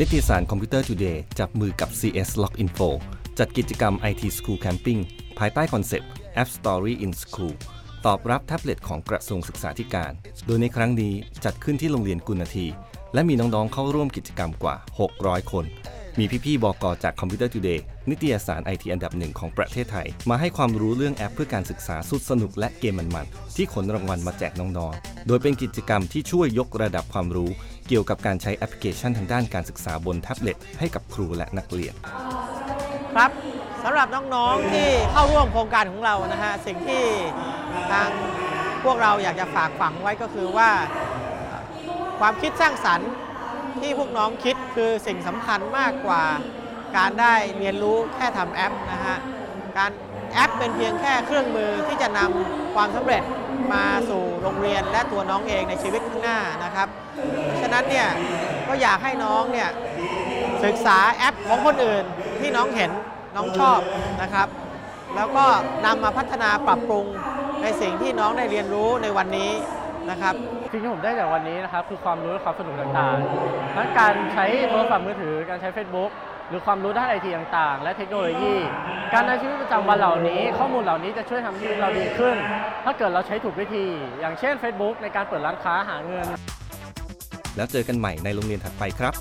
นิตยสารคอมพิวเตอร์ Today จับมือกับ CS Log Info จัดกิจกรรม IT School Camping ภายใต้คอนเซปต์ App Story in School ตอบรับแท็บเล็ตของกระทรวงศึกษาธิการ โดยในครั้งนี้จัดขึ้นที่โรงเรียนกุณที และมีน้องๆเข้าร่วมกิจกรรมกว่า 600 คน มีพี่ๆบอกอจาก Computer Today นิตยสารไอทีอันดับหนึ่งของประเทศไทย มาให้ความรู้เรื่องแอปเพื่อการศึกษาสุดสนุกและเกมมันๆ ที่ขนรางวัลมาแจกน้องๆ โดยเป็นกิจกรรมที่ช่วยยกระดับความรู้ กี่ยวกับการใช้แอปพลิเคชันทางด้านการศึกษาบนแท็บเล็ตให้กับครูและนักเรียน ครับสำหรับน้องๆที่เข้าร่วมโครงการของเรานะฮะสิ่งที่ทางพวกเราอยากจะฝากฝังไว้ก็คือว่า ความคิดสร้างสรรค์ที่พวกน้องคิดคือสิ่งสำคัญมากกว่าการได้เรียนรู้แค่ทำแอปนะฮะ การแอปเป็นเพียงแค่เครื่องมือที่จะนำความสำเร็จมาสู่โรงเรียนและตัวน้องเองในชีวิตข้างหน้านะครับเพราะฉะนั้นเนี่ยก็อยากให้น้องเนี่ยศึกษาแอปของคนอื่นที่น้องเห็นน้องชอบนะครับ แล้วก็นำมาพัฒนาปรับปรุงในสิ่งที่น้องได้เรียนรู้ในวันนี้นะครับสิ่งที่ผมได้จากวันนี้นะครับคือความรู้และความสนุกต่างๆทั้งการใช้โทรศัพท์มือถือการใช้ Facebook หรือความรู้ด้านไอทีต่างๆ และเทคโนโลยี การในชีวิตประจำวันเหล่านี้ ข้อมูลเหล่านี้จะช่วยทำให้ชีวิตเราดีขึ้น ถ้าเกิดเราใช้ถูกวิธี อย่างเช่น Facebook ในการเปิดร้านค้าหาเงิน แล้วเจอกันใหม่ในโรงเรียนถัดไปครับ